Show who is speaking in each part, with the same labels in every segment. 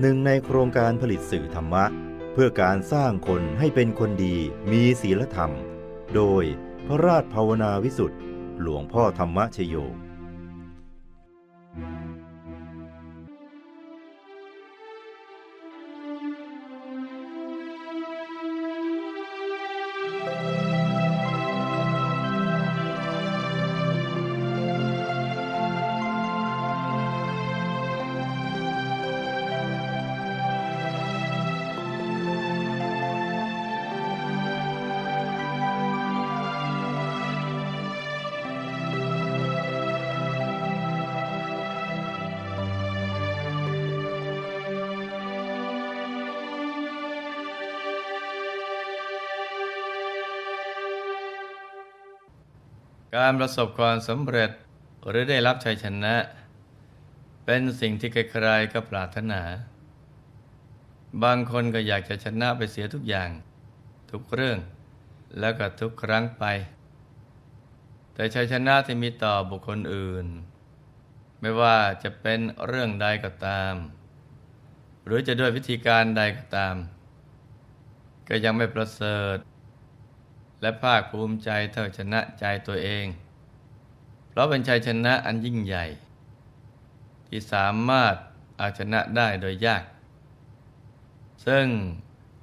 Speaker 1: หนึ่งในโครงการผลิตสื่อธรรมะ เพื่อการสร้างคนให้เป็นคนดีมีศีลธรรม โดยพระราชภาวนาวิสุทธ์หลวงพ่อธรรมชโย
Speaker 2: การประสบความสำเร็จหรือได้รับชัยชนะ เป็นสิ่งที่ใครๆก็ปรารถนา บางคนก็อยากจะชนะไปเสียทุกอย่าง ทุกเรื่อง แล้วก็ทุกครั้งไป แต่ชัยชนะที่มีต่อบุคคลอื่น ไม่ว่าจะเป็นเรื่องใดก็ตาม หรือจะด้วยวิธีการใดก็ตาม ก็ยังไม่ประเสริฐ และภาคภูมิใจเท่าชนะใจตัวเอง เพราะเป็นชัยชนะอันยิ่งใหญ่ ที่สามารถเอาชนะได้โดยยาก ซึ่ง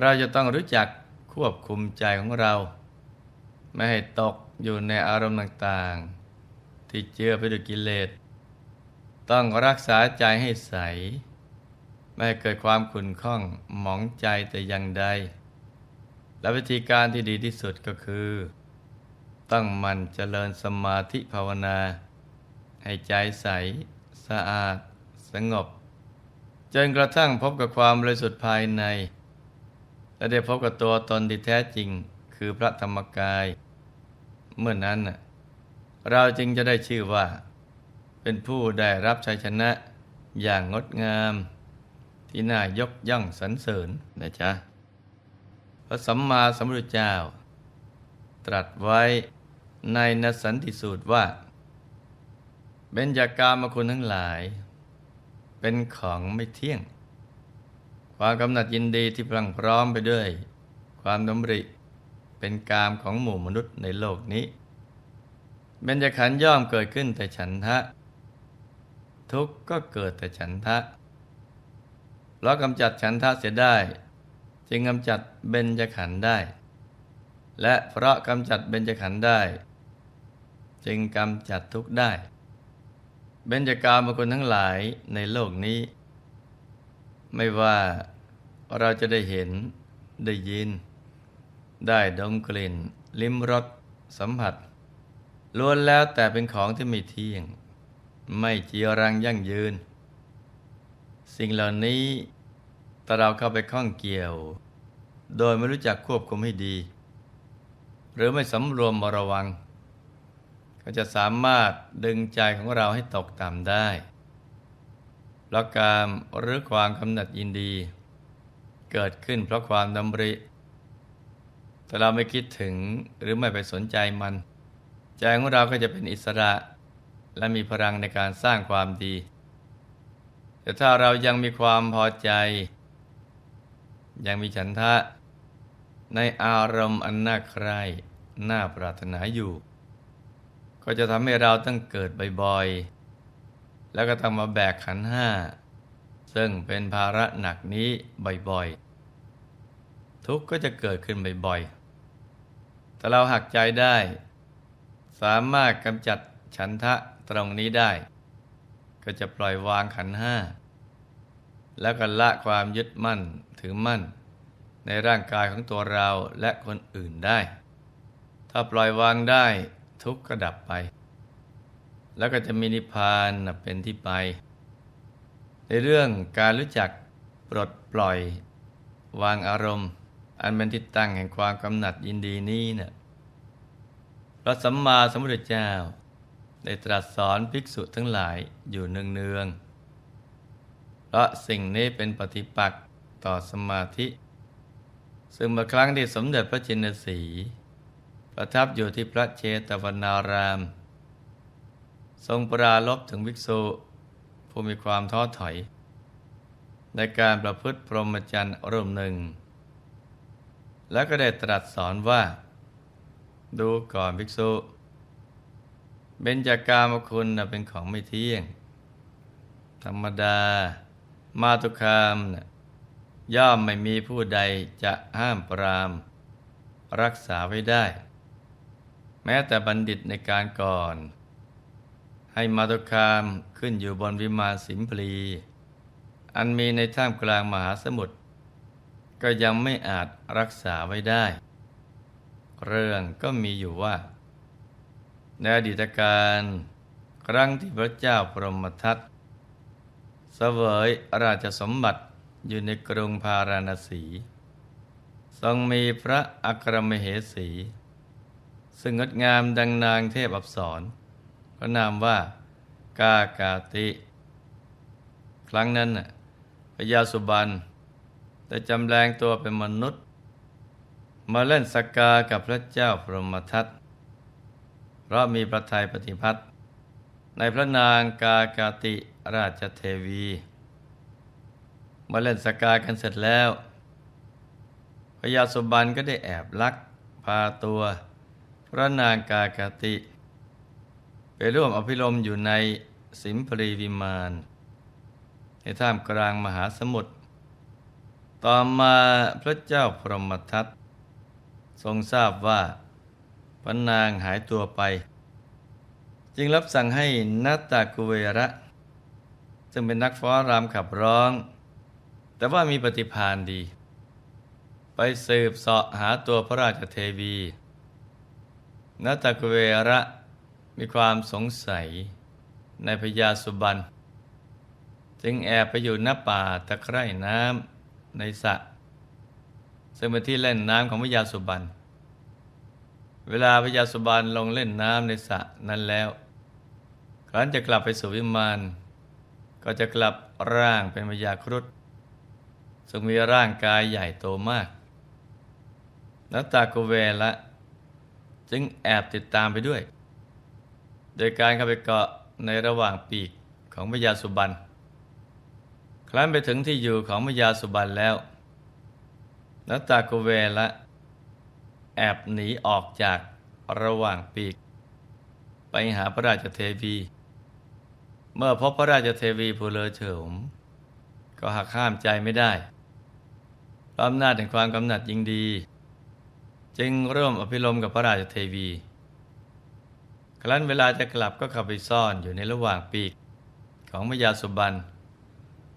Speaker 2: เราจะต้องรู้จักควบคุมใจของเรา ไม่ให้ตกอยู่ในอารมณ์ต่างๆ ที่เจือไปด้วยกิเลส ต้องรักษาใจให้ใส ไม่ให้เกิดความขุ่นข้องหมองใจแต่อย่างใด และวิธีการที่ดีที่สุดก็คือ ตั้งมันเจริญสมาธิภาวนา ให้ใจใส สะอาด สงบ จนกระทั่งพบกับความบริสุทธิ์ภายใน และได้พบกับตัวตนที่แท้จริงคือพระธรรมกาย เมื่อนนั้น เราจึงจะได้ชื่อว่า เป็นผู้ได้รับชัยชนะอย่างงดงาม ที่น่ายกย่องสรรเสริญนะจ๊ะ พระสัมมาสัมพุทธเจ้า ตรัสไว้ในนสันติสูตรว่า เบญจากามคุณทั้งหลาย เป็นของไม่เที่ยง ความกำหนัดยินดีที่พลังพร้อมไปด้วย ความดำริ เป็นกามของหมู่มนุษย์ในโลกนี้ เบญจขันธ์ย่อมเกิดขึ้นแต่ฉันทะ ทุกข์ก็เกิดแต่ฉันทะเรากำจัดฉันทะเสียได้ จึงกำจัดเบญจขันธ์ได้ และเพราะกำจัดเบญจขันธ์ได้ จึงกำจัดทุกข์ได้ เบญจกามคุณทั้งหลายในโลกนี้ ไม่ว่าเราจะได้เห็นได้ยิน ได้ดมกลิ่น ลิ้มรสสัมผัสล้วนแล้วแต่เป็นของที่ไม่เที่ยง ไม่จีรังยั่งยืน สิ่งเหล่านี้ ถ้าเราเข้าไปข้องเกี่ยว โดยไม่รู้จักควบคุมให้ดี หรือไม่สำรวมระวัง ก็จะสามารถดึงใจของเราให้ตกต่ำได้เพราะกามหรือความกำหนัดยินดี เกิดขึ้นเพราะความดำริ แต่เราไม่คิดถึงหรือไม่ไปสนใจมัน ใจของเราก็จะเป็นอิสระ และมีพลังในการสร้างความดี แต่ถ้าเรายังมีความพอใจ ยังมีฉันทะ ในอารมณ์อันน่าใคร่น่าปรารถนาอยู่ ก็จะทำให้เราต้องเกิดบ่อยๆ แล้วก็ต้องมาแบกขันห้า ซึ่งเป็นภาระหนักนี้บ่อยๆ ทุกข์ก็จะเกิดขึ้นบ่อยๆ แต่เราหักใจได้ สามารถกำจัดฉันทะตรงนี้ได้ ก็จะปล่อยวางขันห้า แล้วก็ละความยึดมั่นถือมั่น ในร่างกายของตัวเราและคนอื่นได้ ถ้าปล่อยวางได้ทุกข์ก็ดับไป แล้วก็จะมีนิพพานเป็นที่ไป ในเรื่องการรู้จักปลดปล่อยวางอารมณ์ อันเป็นที่ตั้งแห่งความกำหนัดยินดีนี้เนะ่ะพระสัมมาสัมพุทธเจ้า ได้ตรัสสอนภิกษุทั้งหลายอยู่เนืองๆเพราะสิ่งนี้เป็นปฏิปักษ์ต่อสมาธิ ซึ่งเมื่อครั้งที่สมเด็จพระจินสีประทับอยู่ที่พระเชตวนาราม ทรงปราลบถึงภิกษุผู้มีความท้อถอย ในการประพฤติพรหมจรรย์รูปหนึ่ง แล้วก็ได้ตรัสสอนว่า ดูก่อนภิกษุเบญจากามคุณเป็นของไม่เที่ยง ธรรมดา มาตุคามนะ ย่อมไม่มีผู้ใดจะห้ามปราม รักษาไว้ได้ แม้แต่บัณฑิตในการก่อน ให้มาตุคามขึ้นอยู่บนวิมานสิมพลี อันมีในท่ามกลางมหาสมุทรก็ยังไม่อาจรักษาไว้ได้ เรื่องก็มีอยู่ว่า ในอดีตการครั้งที่พระเจ้าพรหมทัตเสวยราชสมบัติ อยู่ในกรุงพาราณสี ทรงมีพระอัครมเหสี ซึ่งงดงามดังนางเทพอับสรพระนามว่ากากาติ ครั้งนั้นน่ะพญาสุบันได้จำแรงตัวเป็นมนุษย์ มาเล่นสกกากับพระเจ้าพรหมทัตเพราะมีพระทัยปฏิพัทธ์ในพระนางกากาติราชเทวี มาเล่นสกากันเสร็จแล้วพญาสุบันก็ได้แอบลักพาตัวพระนางกากาติ ไปร่วมอภิรมย์อยู่ในสิมพรีวิมาน ในท่ามกลางมหาสมุทรต่อมาพระเจ้าพรหมทัตทรงทราบว่าพระนางหายตัวไป จึงรับสั่งให้นัตตากุเวระ ซึ่งเป็นนักฟ้อนรำขับร้อง แต่ว่ามีปฏิภาณดี ไปสืบเสาะหาตัวพระราชเทวีนัตตากุเวระมีความสงสัยในพญาสุบัน จึงแอบไปอยู่หน้าป่าตะไคร่น้ำในสระซึ่งเป็นที่เล่นน้ำของพญาสุบัน เวลาพญาสุบันลงเล่นน้ำในสระนั้นแล้วครั้นจะกลับไปสู่วิมาน ก็จะกลับร่างเป็นพญาครุฑ ซึ่งมีร่างกายใหญ่โตมากนัตตาโกเวละจึงแอบติดตามไปด้วย โดยการเข้าไปเกาะในระหว่างปีกของพญาสุบัน ครั้นไปถึงที่อยู่ของพญาสุบันแล้วนัตตาโกเวละแอบหนีออกจากระหว่างปีก ไปหาพระราชเทวี เมื่อพบพระราชเทวีผู้เลอเฉิมก็หักห้ามใจไม่ได้ พราะอำนาจแห่งความกำหนัดยิงดี จึงร่วมอภิรมกับพระราชเทวี ครั้นเวลาจะกลับก็เข้าไปซ่อนอยู่ในระหว่างปีกของพญาสุบัน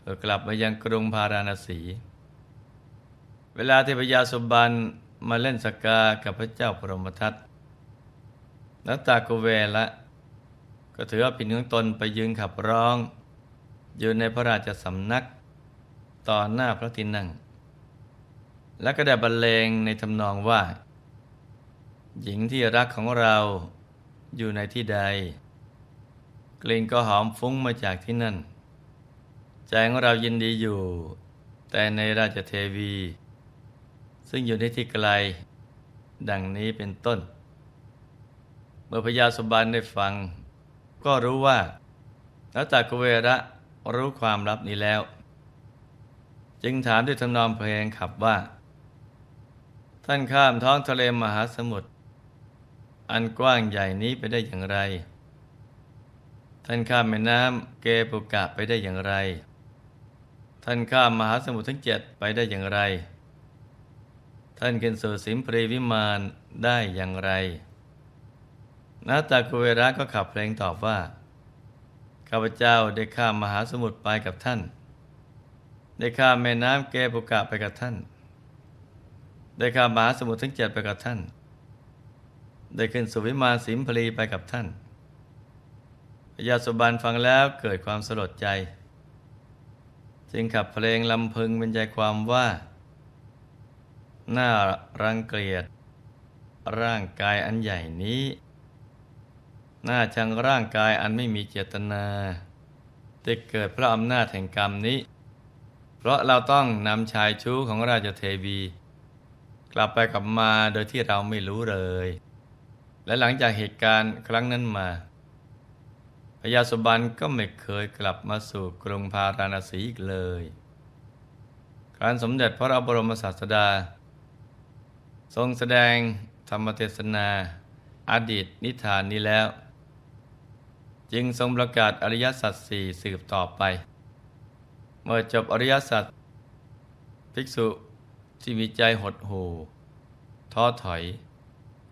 Speaker 2: เพื่อกลับมายังกรุงพาราณสี เวลาที่พญาสุบันมาเล่นสกกากับพระเจ้าพรหมทัตนัตตากเวละ ก็ถือว่าผิดของตนไปยืนขับร้อง อยู่ในพระราชสำนัก ต่อหน้าพระที่นั่ง และก็ได้บรรเลงในทำนองว่า หญิงที่รักของเราอยู่ในที่ใด กลิ่นก็หอมฟุ้งมาจากที่นั่น ใจของเรายินดีอยู่ แต่ในราชเทวี ซึ่งอยู่ในที่ไกล ดังนี้เป็นต้น เมื่อพญาสุบานได้ฟัง ก็รู้ว่านัตตากเวระรู้ความลับนี้แล้ว จึงถามด้วยทำนองเพลงขับว่า ท่านข้ามท้องทะเลมหาสมุทรอันกว้างใหญ่นี้ไปได้อย่างไร ท่านข้ามแม่น้ำเกปุกะไปได้อย่างไร ท่านข้ามมหาสมุทรทั้งเจ็ดไปได้อย่างไร ท่านขึ้นสู่สิมปรีวิมานได้อย่างไรนาตากุเวระก็ขับเพลงตอบว่า ข้าพเจ้าได้ข้ามมหาสมุทรไปกับท่าน ได้ข้ามแม่น้ำเกปุกะไปกับท่าน ได้ข้ามมหาสมุทรทั้งเจ็ดไปกับท่าน ได้ขึ้นสู่วิมานสิมพลีไปกับท่านพญาสุบันฟังแล้วเกิดความสลดใจ จึงขับเพลงลำพึงเป็นใจความว่าน่ารังเกียจร่างกายอันใหญ่นี้น่าชังร่างกายอันไม่มีเจตนาที่เกิดเพราะอำนาจแห่งกรรมนี้ เพราะเราต้องนำชายชู้ของราชเทวี กลับไปกลับมาโดยที่เราไม่รู้เลย และหลังจากเหตุการณ์ครั้งนั้นมาพญาสุบันก็ไม่เคยกลับมาสู่กรุงพาราณสีอีกเลยการสมเด็จพระบรมศาสดา ทรงแสดงธรรมเทศนาอดีตนิทานนี้แล้ว จึงทรงประกาศอริยสัจสี่สืบต่อไป เมื่อจบอริยสัจภิกษุ ที่มีใจหดหู่ท้อถอย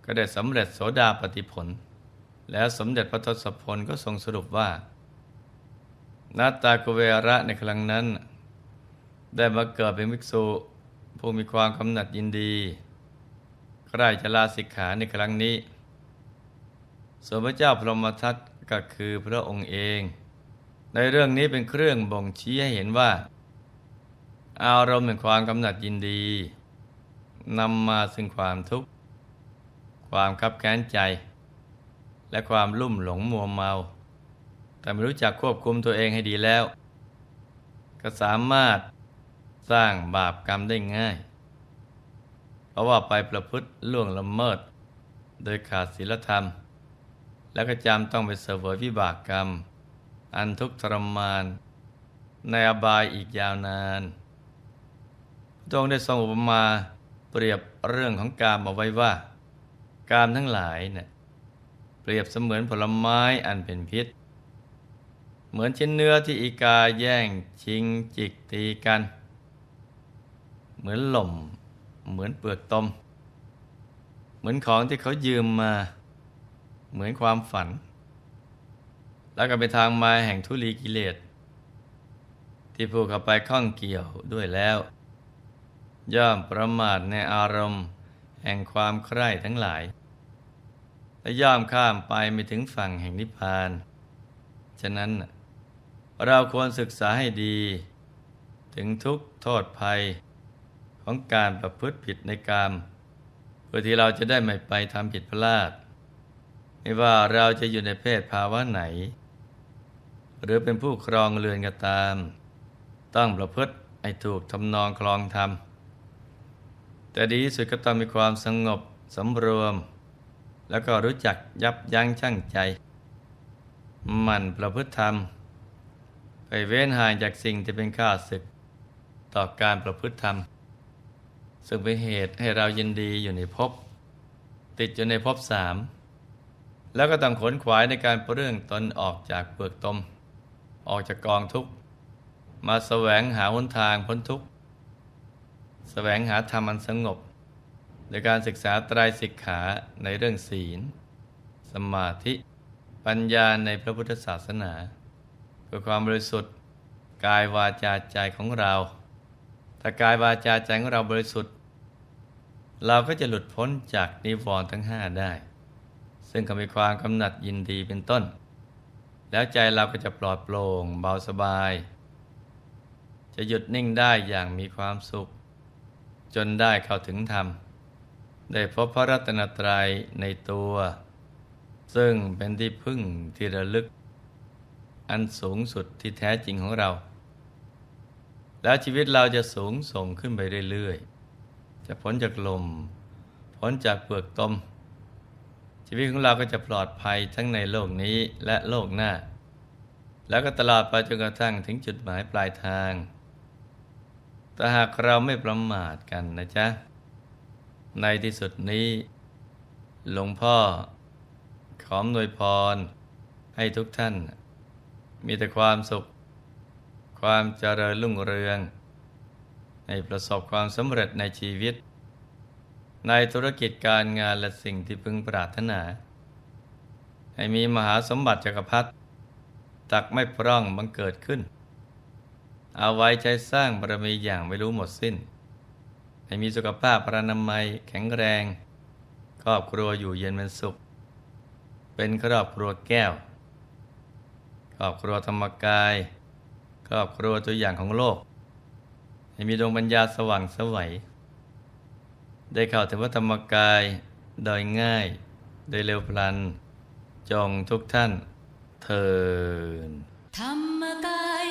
Speaker 2: ก็ได้สำเร็จโสดาปฏิผล แล้วสมเด็จพระทศพลก็ทรงสรุปว่านาตากุเวระในครั้งนั้น ได้มาเกิดเป็นภิกษุผู้มีความกำหนัดยินดีใครจะลาสิกขาในครั้งนี้ส่วนพระเจ้าพรหมทัตก็คือพระองค์เอง ในเรื่องนี้เป็นเครื่องบ่งชี้ให้เห็นว่า อารมณ์แห่งความกำหนัดยินดีนำมาซึ่งความทุกข์ ความคับแค้นใจ และความลุ่มหลงมัวเมา แต่ไม่รู้จักควบคุมตัวเองให้ดีแล้ว ก็สามารถสร้างบาปกรรมได้ง่าย เพราะว่าไปประพฤติล่วงละเมิด โดยขาดศีลธรรม แล้วก็จำต้องไปเสวยวิบากกรรม อันทุกข์ทรมาน ในอบายอีกยาวนาน พระองได้ทรงอุปมาเปรียบเรื่องของกามเอาไว้ว่า กามทั้งหลายเนี่ยเปรียบเสมือนผลไม้อันเป็นพิษ เหมือนชิ้นเนื้อที่อีกาแย่งชิงจิกตีกัน เหมือนหล่ม เหมือนเปลือกตม เหมือนของที่เขายืมมา เหมือนความฝัน แล้วก็เป็นทางมาแห่งทุลีกิเลส ที่ผู้เข้าไปข้องเกี่ยวด้วยแล้ว ย่อมประมาทในอารมณ์ แห่งความใคร่ทั้งหลาย และย่อมข้ามไปไม่ถึงฝั่งแห่งนิพพาน ฉะนั้นเราควรศึกษาให้ดี ถึงทุกโทษภัย ของการประพฤติผิดในกามเพื่อที่เราจะได้ไม่ไปทำผิดพลาด ไม่ว่าเราจะอยู่ในเพศภาวะไหน หรือเป็นผู้ครองเรือนก็ตาม ต้องประพฤติให้ถูกทำนองคลองธรรม แต่ดีที่สุดก็ต้องมีความสงบสำรวม แล้วก็รู้จักยับยั้งชั่งใจ มันประพฤติธรรม ไปเว้นห่างจากสิ่งที่เป็นข้าศึก ต่อการประพฤติธรรม ซึ่งเป็นเหตุให้เรายินดีอยู่ในภพติดอยู่ในภพสามแล้วก็ต้องขนขวายในการเปเรื่องตนออกจากเปลือกตม ออกจากกองทุกข์ มาแสวงหาหนทางพ้นทุกข์ แสวงหาธรรมอันสงบ โดยการศึกษาตรายสิกขาในเรื่องศีล สมาธิปัญญาในพระพุทธศาสนาเพื่อความบริสุทธิ์กายวาจาใจของเรา ถ้ากายวาจาใจของเราบริสุทธิ์ เราก็จะหลุดพ้นจากนิวรณ์ทั้งห้าได้ ซึ่งก็มีความกำหนัดยินดีเป็นต้น แล้วใจเราก็จะปลอดโปร่งเบาสบาย จะหยุดนิ่งได้อย่างมีความสุข จนได้เข้าถึงธรรม ได้พบพระรัตนตรัยในตัว ซึ่งเป็นที่พึ่งที่ระลึก อันสูงสุดที่แท้จริงของเรา แล้วชีวิตเราจะสูงส่งขึ้นไปเรื่อยๆ จะพ้นจากลม พ้นจากเปลือกตม ชีวิตของเราก็จะปลอดภัยทั้งในโลกนี้และโลกหน้า แล้วก็ตลอดไปจนกระทั่งถึงจุดหมายปลายทาง แต่หากเราไม่ประมาทกันนะจ๊ะ ในที่สุดนี้ หลวงพ่อ ขอมนวยพร ให้ทุกท่าน มีแต่ความสุข ความเจริญรุ่งเรืองให้ประสบความสำเร็จในชีวิต ในธุรกิจการงานและสิ่งที่พึงปรารถนา ให้มีมหาสมบัติจักรพรรดิตักไม่พร่องบังเกิดขึ้น เอาไว้ใจสร้างบารมีอย่างไม่รู้หมดสิ้น ให้มีสุขภาพพระนามัยแข็งแรง ครอบครัวอยู่เย็นเป็นสุข เป็นครอบครัวแก้ว ครอบครัวธรรมกาย ครอบครัวตัวอย่างของโลก ให้มีดวงปัญญาสว่างสวัย ได้เข้าถึงวัธรรมกาย โดยง่าย โดยเร็วพลัน จงทุกท่านเทิน
Speaker 3: ธรรมกาย